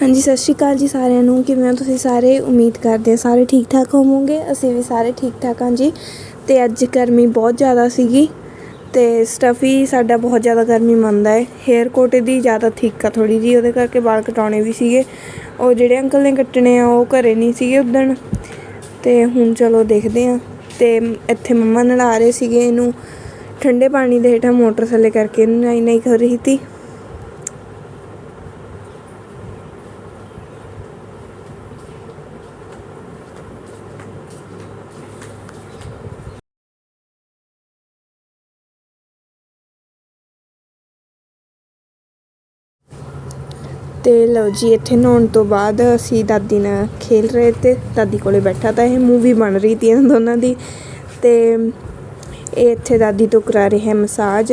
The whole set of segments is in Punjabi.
ਹਾਂਜੀ, ਸਤਿ ਸ਼੍ਰੀ ਅਕਾਲ ਜੀ ਸਾਰਿਆਂ ਨੂੰ। ਕਿਵੇਂ ਹੋ ਤੁਸੀਂ ਸਾਰੇ? ਉਮੀਦ ਕਰਦੇ ਹਾਂ ਸਾਰੇ ਠੀਕ ਠਾਕ ਹੋਵੋਗੇ। ਅਸੀਂ ਵੀ ਸਾਰੇ ਠੀਕ ਠਾਕ ਹਾਂ ਜੀ। ਤੇ ਅੱਜ ਗਰਮੀ ਬਹੁਤ ਜ਼ਿਆਦਾ ਸੀਗੀ ਤੇ ਸਟਫੀ ਸਾਡਾ ਬਹੁਤ ਜ਼ਿਆਦਾ ਗਰਮੀ ਮੰਨਦਾ ਹੈ। ਹੇਅਰ ਕੋਟ ਦੀ ਜ਼ਿਆਦਾ ਥਿੱਕ ਆ ਥੋੜੀ ਜੀ ਉਹਦੇ ਕਰਕੇ ਵਾਲ ਕਟਾਉਣੇ ਵੀ ਸੀਗੇ। ਉਹ ਜਿਹੜੇ ਅੰਕਲ ਨੇ ਕੱਟਣੇ ਆ, ਉਹ ਘਰੇ ਨਹੀਂ ਸੀਗੇ ਉਦਣ। ਤੇ ਹੁਣ ਚਲੋ ਦੇਖਦੇ ਹਾਂ। ਤੇ ਇੱਥੇ ਮੰਮਾ ਨਲਾ ਰਹੇ ਸੀਗੇ ਇਹਨੂੰ। ਠੰਡੇ ਪਾਣੀ ਦੇ ਹੇਠਾਂ ਮੋਟਰ ਥੱਲੇ ਕਰਕੇ ਇਹਨੂੰ ਨਾਈ ਨਾਈ ਕਰ ਰਹੀ ਤੀ ਤੇ ਲਓ ਜੀ, ਇੱਥੇ ਨਹਾਉਣ ਤੋਂ ਬਾਅਦ ਅਸੀਂ ਦਾਦੀ ਨਾਲ ਖੇਲ ਰਹੇ ਤੇ ਦਾਦੀ ਕੋਲੇ ਬੈਠਾ ਤਾਂ ਇਹ ਮੂਵੀ ਬਣ ਰਹੀ ਤੀ ਇਹਨਾਂ ਦੋਨਾਂ ਦੀ। ਤੇ ਇਹ ਇੱਥੇ ਦਾਦੀ ਤੋਂ ਕਰਾ ਰਹੇ ਹੈ ਮਸਾਜ।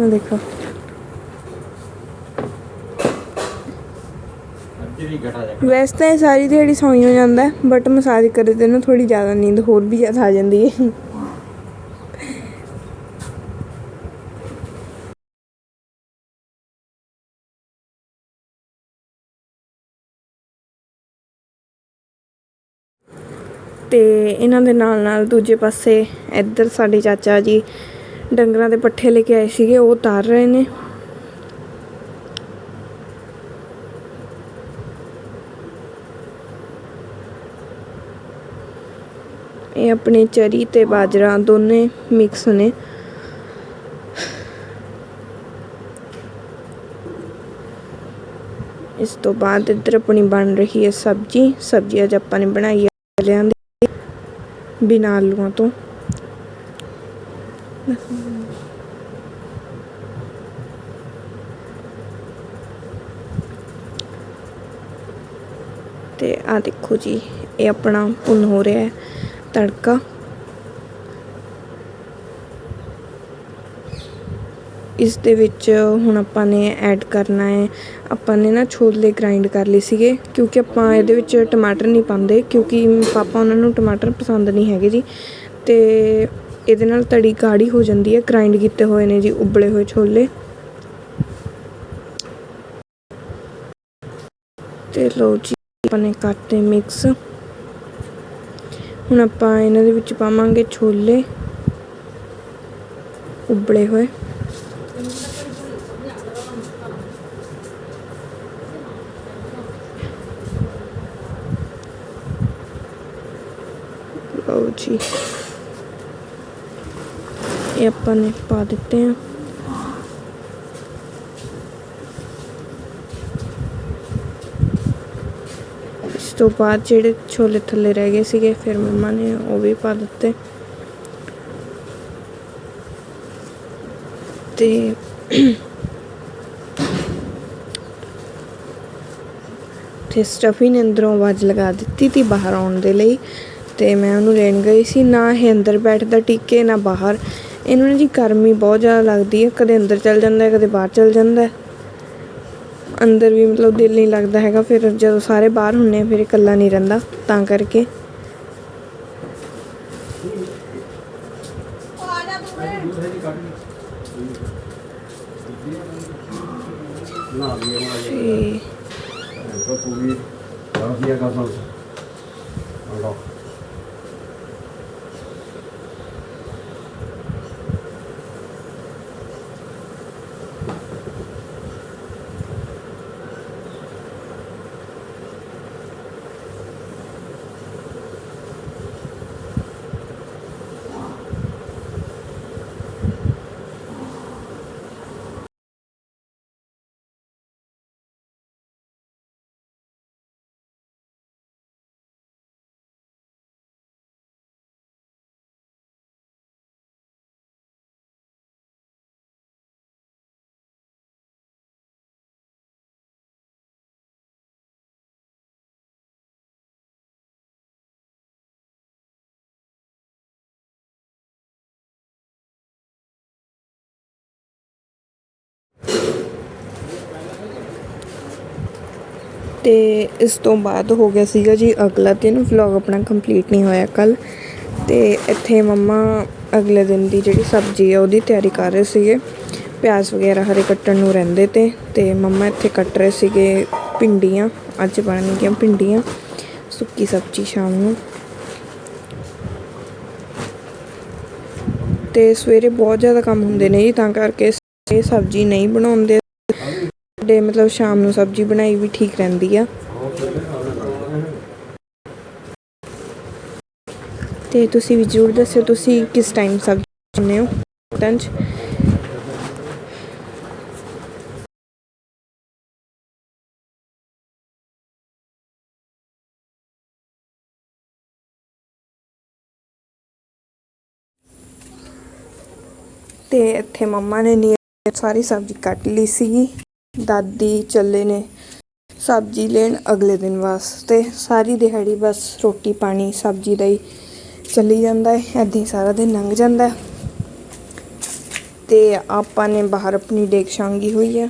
ਆ ਦੇਖੋ। ਵੈਸੇ ਤਾਂ ਇਹ ਸਾਰੀ ਦਿਹਾੜੀ ਸੌਈ ਹੋ ਜਾਂਦਾ ਬਟ ਮਸਾਜ ਕਰਦੇ ਤੇ ਨਾ ਥੋੜੀ ਜ਼ਿਆਦਾ ਨੀਂਦ ਹੋਰ ਵੀ ਜ਼ਿਆਦਾ ਆ ਜਾਂਦੀ ਹੈ। ਤੇ ਇਹਨਾਂ ਦੇ ਨਾਲ ਨਾਲ ਦੂਜੇ ਪਾਸੇ ਇੱਧਰ ਸਾਡੇ ਚਾਚਾ ਜੀ ਡੰਗਰਾਂ ਦੇ ਪੱਠੇ ਲੈ ਕੇ ਆਏ ਸੀਗੇ, ਉਹ ਉਤਾਰ ਰਹੇ ਨੇ। ਇਹ ਆਪਣੇ ਚਰੀ ਤੇ ਬਾਜਰਾ ਦੋਨੇ ਮਿਕਸ ਨੇ। ਇਸ ਤੋਂ ਬਾਅਦ ਇੱਧਰ ਆਪਣੀ ਬਣ ਰਹੀ ਹੈ ਸਬਜੀ। ਸਬਜੀ ਅੱਜ ਆਪਾਂ ਨੇ ਬਣਾਈ ਹੈ ਲਿਆਂ ਬਿਨਾਂ ਆਲੂਆਂ ਤੋਂ। ਤੇ ਆ ਦੇਖੋ ਜੀ ਇਹ ਆਪਣਾ ਭੁੰਨ ਹੋ ਰਿਹਾ ਹੈ ਤੜਕਾ। ਇਸ ਦੇ ਵਿੱਚ ਹੁਣ ਆਪਾਂ ਨੇ ਐਡ ਕਰਨਾ ਹੈ। ਆਪਾਂ ਨੇ ਨਾ ਛੋਲੇ ਗ੍ਰਾਈਂਡ ਕਰ ਲਏ ਸੀਗੇ, ਕਿਉਂਕਿ ਆਪਾਂ ਇਹਦੇ ਵਿੱਚ ਟਮਾਟਰ ਨਹੀਂ ਪਾਉਂਦੇ, ਕਿਉਂਕਿ ਪਾਪਾ ਉਹਨਾਂ ਨੂੰ ਟਮਾਟਰ ਪਸੰਦ ਨਹੀਂ ਹੈਗੇ ਜੀ। ਤੇ ਇਹਦੇ ਨਾਲ ਤੜੀ ਗਾੜੀ ਹੋ ਜਾਂਦੀ ਹੈ ਗ੍ਰਾਈਂਡ ਕੀਤੇ ਹੋਏ ਨੇ ਜੀ, ਉਬਲੇ ਹੋਏ ਛੋਲੇ। ਤੇ ਲਓ ਜੀ, ਆਪਾਂ ਨੇ ਕਰਤੇ ਮਿਕਸ ਹੁਣ ਆਪਾਂ ਇਹਨਾਂ ਦੇ ਵਿੱਚ ਪਾਵਾਂਗੇ ਛੋਲੇ, ਉਬਲੇ ਹੋਏ। ਲਓ ਜੀ। ਇਹ ਆਪਾਂ ਨੇ ਪਾ ਦਿੱਤੇ ਆ। ਇਸ ਤੋਂ ਬਾਅਦ ਜਿਹੜੇ ਛੋਲੇ ਥੱਲੇ ਰਹਿ ਗਏ ਸੀਗੇ, ਫਿਰ ਮੰਮਾ ਨੇ ਉਹ ਵੀ ਪਾ ਦਿੱਤੇ। ਤੇ ਤੇ ਸਟਫੀ ਨੇ ਅੰਦਰੋਂ ਆਵਾਜ਼ ਲਗਾ ਦਿੱਤੀ ਤੀ ਬਾਹਰ ਆਉਣ ਦੇ ਲਈ ਤੇ ਮੈਂ ਉਹਨੂੰ ਲੈਣ ਗਈ ਸੀ। ਨਾ ਇਹ ਅੰਦਰ ਬੈਠਦਾ ਟਿੱਕੇ, ਨਾ ਬਾਹਰ। ਇਹਨੂੰ ਨਾ ਜੀ ਗਰਮੀ ਬਹੁਤ ਜ਼ਿਆਦਾ ਲੱਗਦੀ ਹੈ। ਕਦੇ ਅੰਦਰ ਚਲ ਜਾਂਦਾ ਕਦੇ ਬਾਹਰ ਚਲ ਜਾਂਦਾ ਅੰਦਰ ਵੀ ਮਤਲਬ ਦਿਲ ਨਹੀਂ ਲੱਗਦਾ ਹੈਗਾ। ਫਿਰ ਜਦੋਂ ਸਾਰੇ ਬਾਹਰ ਹੁੰਨੇ ਫਿਰ ਇਕੱਲਾ ਨਹੀਂ ਰਹਿੰਦਾ। ਤਾਂ ਕਰਕੇ। ਨਾ ਵੀ ਇਹ ਮਾਰ ਤੇ ਤਾਂ ਪੂਰੀ ਵਧੀਆ ਕਸਮ ਆਲੋ ਤੇ ਇਸ ਤੋਂ ਬਾਅਦ ਹੋ ਗਿਆ ਸੀਗਾ ਜੀ ਅਗਲਾ ਦਿਨ ਵਲੌਗ ਆਪਣਾ ਕੰਪਲੀਟ ਨਹੀਂ ਹੋਇਆ ਕੱਲ ਤੇ ਇੱਥੇ ਮੰਮਾ ਅਗਲੇ ਦਿਨ ਦੀ ਜਿਹੜੀ ਸਬਜ਼ੀ ਆ, ਉਹਦੀ ਤਿਆਰੀ ਕਰ ਰਹੇ ਸੀਗੇ। ਪਿਆਜ਼ ਵਗੈਰਾ ਹਰੇ ਕੱਟਣ ਨੂੰ ਰਹਿੰਦੇ ਤੇ ਤੇ ਮੰਮਾ ਇੱਥੇ ਕੱਟ ਰਹੇ ਸੀਗੇ ਭਿੰਡੀਆਂ। ਅੱਜ ਬਣਨਗੀਆਂ ਭਿੰਡੀਆਂ, ਸੁੱਕੀ ਸਬਜ਼ੀ ਸ਼ਾਮ ਨੂੰ। ਤੇ ਸਵੇਰੇ ਬਹੁਤ ਜ਼ਿਆਦਾ ਕੰਮ ਹੁੰਦੇ ਨੇ ਜੀ, ਤਾਂ ਕਰਕੇ ਇਹ ਸਬਜ਼ੀ ਨਹੀਂ ਬਣਾਉਂਦੇ। ਡੇ ਮਤਲਬ ਸ਼ਾਮ ਨੂੰ ਸਬਜ਼ੀ ਬਣਾਈ ਵੀ ਠੀਕ ਰਹਿੰਦੀ ਆ। ਤੇ ਤੁਸੀਂ ਵੀ ਜ਼ਰੂਰ ਦੱਸਿਓ ਤੁਸੀਂ ਕਿਸ ਟਾਈਮ ਸਬਜ਼ੀ ਬਣਾਉਂਦੇ ਹੋ ਲੰਚ ਤੇ ਇੱਥੇ ਮੰਮਾ ਨੇ ਨੀ ਸਾਰੀ ਸਬਜ਼ੀ ਕੱਟ ਲਈ ਸੀਗੀ। ਦਾਦੀ ਚੱਲੇ ਨੇ ਸਬਜ਼ੀ ਲੈਣ ਅਗਲੇ ਦਿਨ ਵਾਸਤੇ। ਸਾਰੀ ਦਿਹਾੜੀ ਬਸ ਰੋਟੀ ਪਾਣੀ, ਸਬਜ਼ੀ ਦਾ ਹੀ ਚੱਲੀ ਜਾਂਦਾ ਹੈ। ਐਦਾਂ ਹੀ ਸਾਰਾ ਦਿਨ ਲੰਘ ਜਾਂਦਾ ਹੈ। ਤੇ ਆਪਾਂ ਨੇ ਬਾਹਰ ਆਪਣੀ ਡੇਕ ਛਾਂਗੀ ਹੋਈ ਹੈ।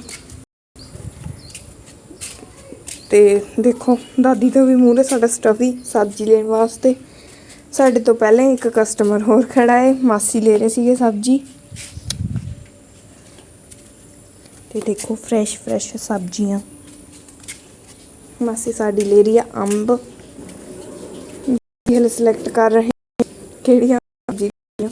ਤੇ ਦੇਖੋ, ਦਾਦੀ ਤੋਂ ਵੀ ਮੂਹਰੇ ਸਾਡਾ ਸਟਫੀ ਸਬਜ਼ੀ ਲੈਣ ਵਾਸਤੇ। ਸਾਡੇ ਤੋਂ ਪਹਿਲਾਂ ਹੀ ਇੱਕ ਕਸਟਮਰ ਹੋਰ ਖੜਾ ਹੈ, ਮਾਸੀ ਲੈ ਰਹੇ ਸੀਗੇ ਸਬਜ਼ੀ। ਤੇ ਦੇਖੋ ਫਰੈਸ਼ ਫਰੈਸ਼ ਸਬਜ਼ੀਆਂ। ਮਾਸੀ ਸਾਡੀ ਲੈ ਰਹੀ ਆ ਅੰਬ। ਇਹ ਸਿਲੈਕਟ ਕਰ ਰਹੇ ਕਿਹੜੀਆਂ ਸਬਜ਼ੀਆਂ?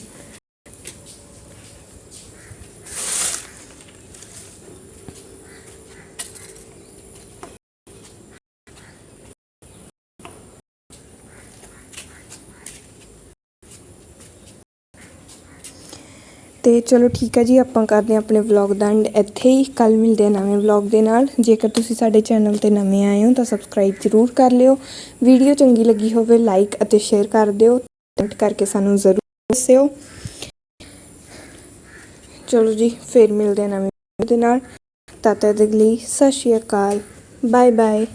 ਤੇ ਚਲੋ ਠੀਕ ਹੈ ਜੀ, ਆਪਾਂ ਕਰਦੇ ਹਾਂ ਆਪਣੇ ਵਲੌਗ ਦਾ ਐਂਡ ਇੱਥੇ ਹੀ ਕੱਲ ਮਿਲਦੇ ਹਾਂ ਨਵੇਂ ਵਲੌਗ ਦੇ ਨਾਲ। ਜੇਕਰ ਤੁਸੀਂ ਸਾਡੇ ਚੈਨਲ ਤੇ ਨਵੇਂ ਆਏ ਹੋ, ਤਾਂ ਸਬਸਕ੍ਰਾਈਬ ਜ਼ਰੂਰ ਕਰ ਲਿਓ। ਵੀਡੀਓ ਚੰਗੀ ਲੱਗੀ ਹੋਵੇ ਲਾਈਕ ਅਤੇ ਸ਼ੇਅਰ ਕਰ ਦਿਓ। ਕਮੈਂਟ ਕਰਕੇ ਸਾਨੂੰ ਜ਼ਰੂਰ ਦੱਸਿਓ। ਚਲੋ ਜੀ, ਫੇਰ ਮਿਲਦੇ ਹਾਂ ਨਵੇਂ ਦੇ ਨਾਲ। ਤਦ ਤੱਕ ਲਈ ਸਤਿ ਸ਼੍ਰੀ ਅਕਾਲ। Bye bye